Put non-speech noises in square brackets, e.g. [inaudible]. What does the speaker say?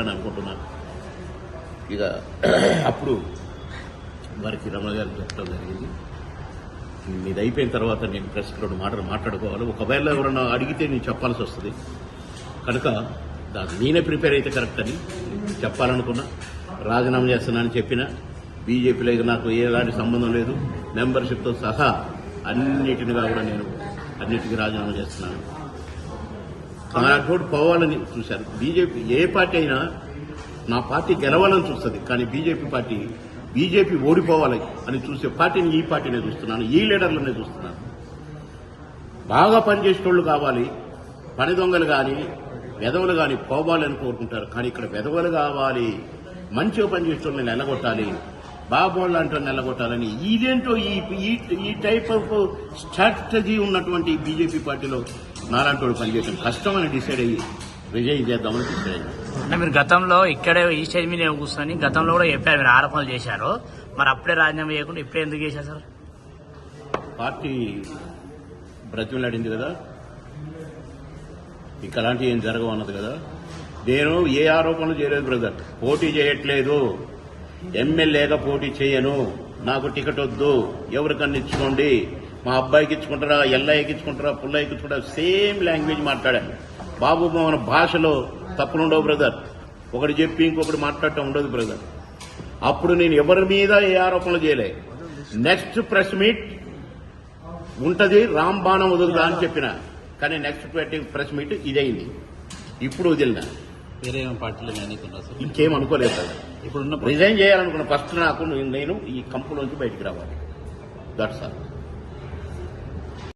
అని అనుకుంటున్నాను ఇక [clears throat] అప్పుడు వారికి రమణ గారు చెప్పడం జరిగింది. ఇది అయిపోయిన తర్వాత నేను ప్రెస్ రెండు మాటలు మాట్లాడుకోవాలి. ఒకవేళ ఎవరన్నా అడిగితే నేను చెప్పాల్సి వస్తుంది. కనుక దాన్ని నేనే ప్రిపేర్ అయితే కరెక్ట్ అని చెప్పాలనుకున్నా. రాజీనామా చేస్తున్నానని చెప్పిన. బీజేపీలో నాకు ఎలాంటి సంబంధం లేదు. మెంబర్షిప్తో సహా అన్నిటినిగా కూడా నేను అన్నిటికీ రాజీనామా చేస్తున్నాను. నాతోటి పోవాలని చూశారు. బీజేపీ ఏ పార్టీ అయినా నా పార్టీ గెలవాలని చూస్తుంది. కానీ బీజేపీ పార్టీ బీజేపీ ఓడిపోవాలి అని చూసే పార్టీని ఈ పార్టీనే చూస్తున్నాను. ఈ లీడర్లనే చూస్తున్నాను. బాగా పనిచేసేటోళ్ళు కావాలి. పని దొంగలు కానీ వెధవలు కానీ పోవాలని కోరుకుంటారు. కానీ ఇక్కడ వెధవలు కావాలి. మంచిగా పనిచేసేటోళ్ళని నిలగొట్టాలి. బాబోళ్ళు అంటారు నిలగొట్టాలని ఇదేంటో ఈ ఈ- ఈ టైప్ ఆఫ్ స్ట్రాటజీ ఉన్నటువంటి బీజేపీ పార్టీలో నాలాంటి వాడు పనిచేయడం కష్టం అని డిసైడ్ అయ్యి విజయ్ చేద్దామని డిసైడ్ అయ్యింది అంటే మీరు గతంలో ఇక్కడే ఈ స్టేజ్ మీద కూర్చొని గతంలో కూడా చెప్పారు మీరు ఆరోపణలు చేశారు. మరి అప్పుడే రాజీనామా చేయకుండా ఇప్పుడే ఎందుకు చేశారు సార్? పార్టీ బ్రతిమలాడింది కదా. ఇంకా అలాంటివి ఏం జరగవు అన్నది కదా. నేను ఏ ఆరోపణలు చేయలేదు బ్రదర్ పోటీ చేయట్లేదు. ఎమ్మెల్యేగా పోటీ చేయను. నాకు టికెట్ వద్దు. ఎవరికన్నా ఇచ్చుకోండి. మా అబ్బాయికి ఇచ్చుకుంటారా ఎల్లయ్యకి ఇచ్చుకుంటారా పుల్లయ్యకి ఇచ్చుకుంటారా సేమ్ లాంగ్వేజ్ మాట్లాడాను. బాబు మన భాషలో తప్పులుండవు బ్రదర్. ఒకటి చెప్పి ఇంకొకటి మాట్లాడటం ఉండదు బ్రదర్. అప్పుడు నేను ఎవరి మీద ఏ ఆరోపణలు చేయలే. నెక్స్ట్ ప్రెస్ మీట్ ఉంటది రామ్ బాణం వదులుదా అని చెప్పిన. కానీ నెక్స్ట్ ప్రెస్ మీట్ ఇదైంది. ఇప్పుడు వదిలిన. వేరే పార్టీలో సార్? ఇంకేం అనుకోలేదు కదా ఇప్పుడున్న రిజైన్ చేయాలనుకున్న ఫస్ట్ నాకు నేను ఈ కంపులోంచి బయటికి రావాలి. That's all